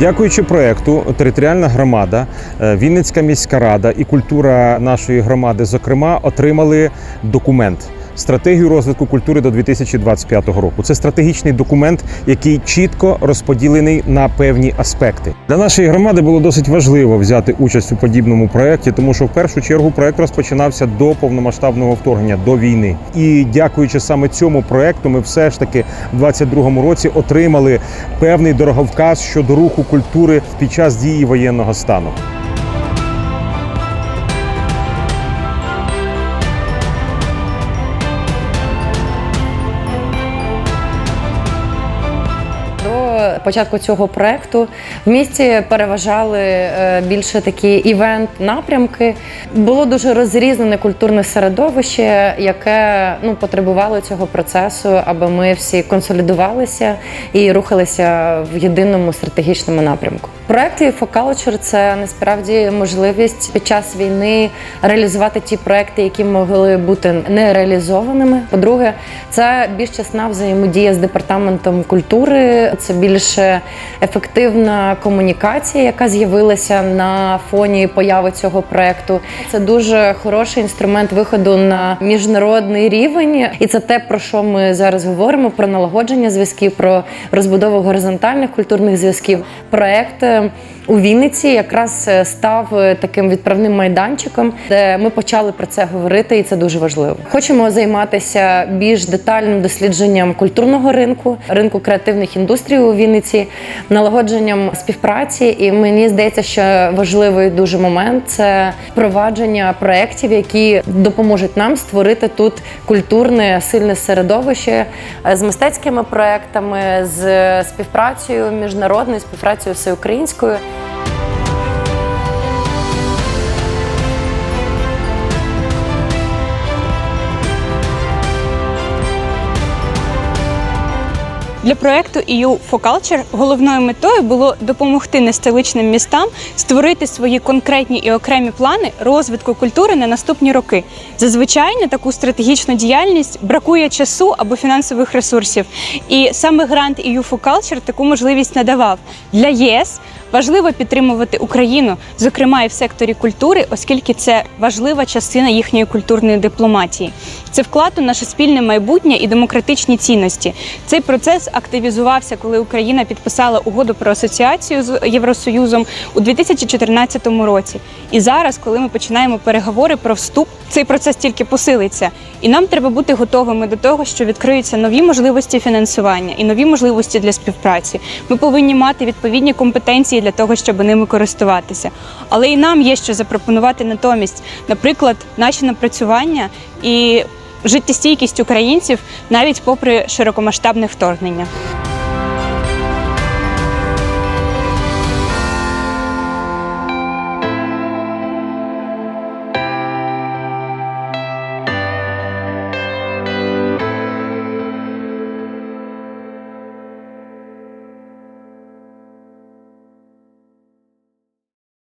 Дякуючи проекту, територіальна громада, е, Вінницька міська рада і культура нашої громади, зокрема, отримали документ. Стратегію розвитку культури до 2025 року. Це стратегічний документ, який чітко розподілений на певні аспекти. Для нашої громади було досить важливо взяти участь у подібному проєкті, тому що в першу чергу проєкт розпочинався до повномасштабного вторгнення до війни. І дякуючи саме цьому проєкту, ми все ж таки в 2022 році отримали певний дороговказ щодо руху культури під час дії воєнного стану. До початку цього проекту в місті переважали е, більше такі івент-напрямки. Було дуже розрізнене культурне середовище, яке ну потребувало цього процесу, аби ми всі консолідувалися і рухалися в єдиному стратегічному напрямку. Проект «For Culture» – це насправді можливість під час війни реалізувати ті проекти, які могли бути не реалізованими. По-друге, це більш чесна взаємодія з департаментом культури. Це більше ефективна комунікація, яка з'явилася на фоні появи цього проекту. Це дуже хороший інструмент виходу на міжнародний рівень, і це те, про що ми зараз говоримо: про налагодження зв'язків, про розбудову горизонтальних культурних зв'язків. Проект у Вінниці якраз е, став е, таким відправним майданчиком, де ми почали про це говорити, і це дуже важливо. Хочемо займатися більш детальним дослідженням культурного ринку, ринку креативних індустрій у Вінниці, налагодженням співпраці. І мені здається, що важливий дуже момент це впровадження проєктів, які допоможуть нам створити тут культурне сильне середовище е, з мистецькими проектами, з співпрацею міжнародною, співпрацею всеукраїнською. Для проекту EU for Culture головною метою було допомогти нестоличним містам створити свої конкретні і окремі плани розвитку культури на наступні роки. Зазвичай на таку стратегічну діяльність бракує часу або фінансових ресурсів. І саме грант EU for Culture таку можливість надавав для ЄС. Важливо підтримувати Україну, зокрема і в секторі культури, оскільки це важлива частина їхньої культурної дипломатії. Це вклад у наше спільне майбутнє і демократичні цінності. Цей процес активізувався, коли Україна підписала угоду про асоціацію з Євросоюзом у 2014 році. І зараз, коли ми починаємо переговори про вступ, цей процес тільки посилиться. І нам треба бути готовими до того, що відкриються нові можливості фінансування і нові можливості для співпраці. Ми повинні мати відповідні компетенції для того, щоб ними користуватися. Але і нам є що запропонувати натомість, наприклад, наші напрацювання і життєстійкість українців навіть попри широкомасштабне вторгнення.